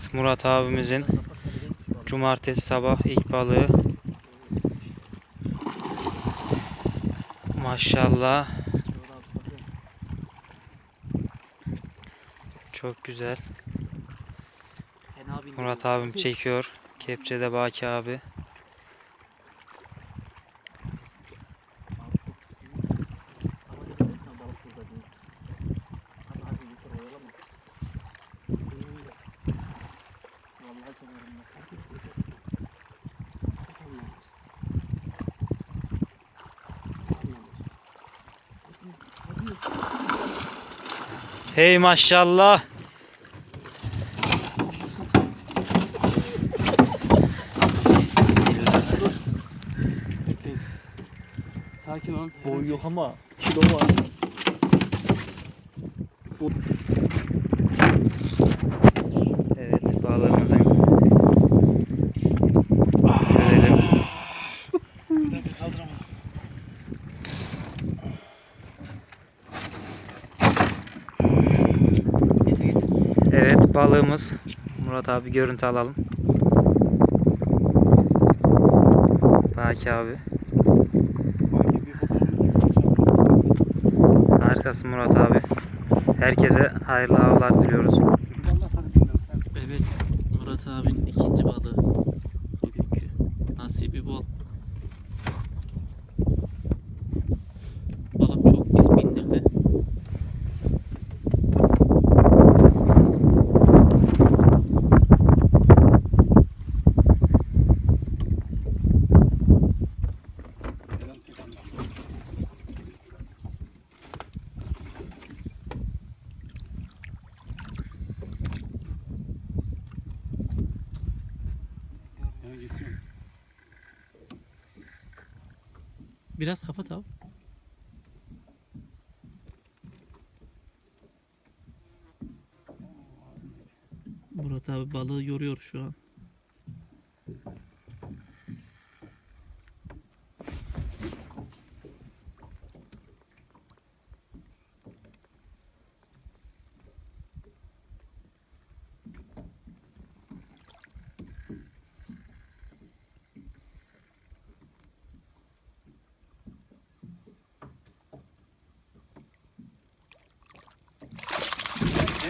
Evet Murat abimizin cumartesi sabah ilk balığı. Maşallah. Çok güzel. Murat abim çekiyor. Kepçede Baki abi. Hey maşallah. Sakin ol. Boy yok ama kilo var. Evet balığımızın görelim. Bir dakika kaldıramadım. Evet balığımız. Murat abi görüntü alalım. Baki abi. Harikasın Murat abi. Herkese hayırlı avlar diliyoruz. Evet, Murat abinin ikinci balığı. Bugünkü nasibi bol. Biraz kapat abi. Murat abi balığı yoruyor şu an.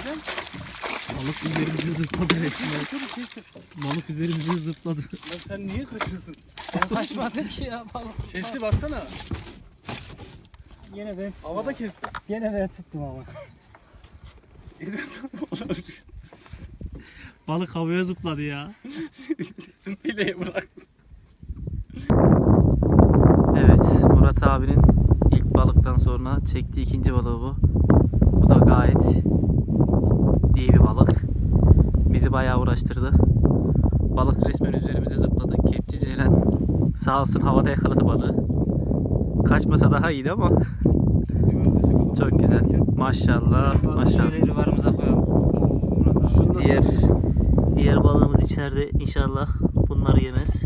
Neden? Balık üzerimize zıpladı resmen. Balık üzerimize zıpladı. Lan sen niye kaçıyorsun? Ben kaçmadım ki ya balık. Kesti baksana. Yine ben tuttum. Havada kesti. Yine ben tuttum ama. Balık havaya zıpladı ya. Bileği bırak. Evet, Murat abinin ilk balıktan sonra çektiği ikinci balığı bu. Bu da gayet iyi bir balık. Bizi bayağı uğraştırdı. Balık resmen üzerimize zıpladı. Kepçe Ceren sağ olsun havada yakaladı balığı. Kaçmasa daha iyiydi ama çok güzel. Maşallah, maşallah. Şöyle rivarımıza koyalım. Diğer diğer balığımız içeride inşallah bunları yemez.